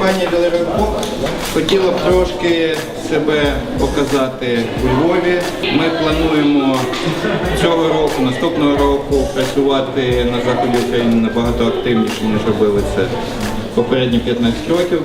компанія Делеренко хотіла трошки себе показати у Львові. Ми плануємо цього року, наступного року працювати на заході України набагато активніше, ніж робили це попередні 15 років.